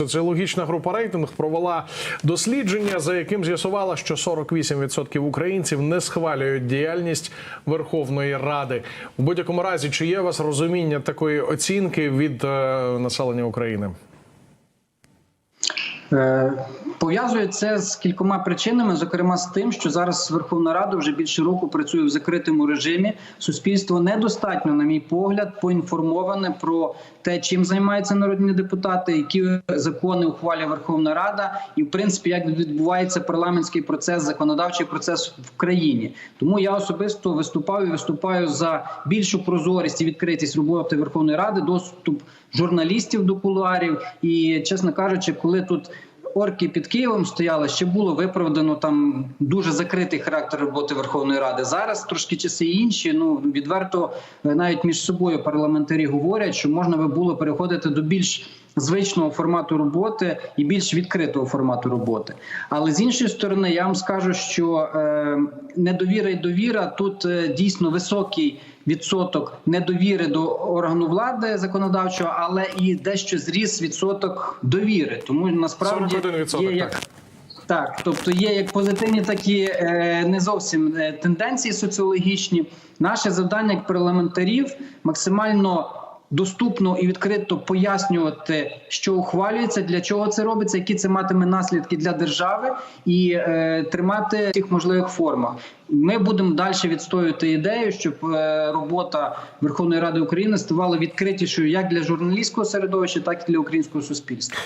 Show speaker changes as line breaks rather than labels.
Соціологічна група рейтинг провела дослідження, за яким з'ясувала, що 48% українців не схвалюють діяльність Верховної Ради. У будь-якому разі, чи є у вас розуміння такої оцінки від е, населення України?
Пов'язує це з кількома причинами, зокрема з тим, що зараз Верховна Рада вже більше року працює в закритому режимі. Суспільство недостатньо, на мій погляд, поінформоване про те, чим займаються народні депутати, які закони ухвалює Верховна Рада, і в принципі як відбувається парламентський процес, законодавчий процес в країні. Тому я особисто виступав і виступаю за більшу прозорість і відкритість роботи Верховної Ради, доступ журналістів до кулуарів. І чесно кажучи, коли тут орки під Києвом стояли, ще було виправдано там дуже закритий характер роботи Верховної Ради. Зараз трошки часи інші. Ну відверто е, навіть між собою парламентарі говорять, що можна би було переходити до більш звичного формату роботи і більш відкритого формату роботи. Але з іншої сторони, я вам скажу, що е, недовіра і довіра тут е, дійсно високий відсоток недовіри до органу влади законодавчого, але і дещо зріс відсоток довіри. Тому насправді
41%,
є як. Так, тобто є як позитивні, так і е, не зовсім тенденції соціологічні. Наше завдання як парламентарів максимально доступно і відкрито пояснювати, що ухвалюється, для чого це робиться, які це матиме наслідки для держави, і е, тримати в всіх можливих формах. Ми будемо далі відстоювати ідею, щоб е, робота Верховної Ради України ставала відкритішою як для журналістського середовища, так і для українського суспільства.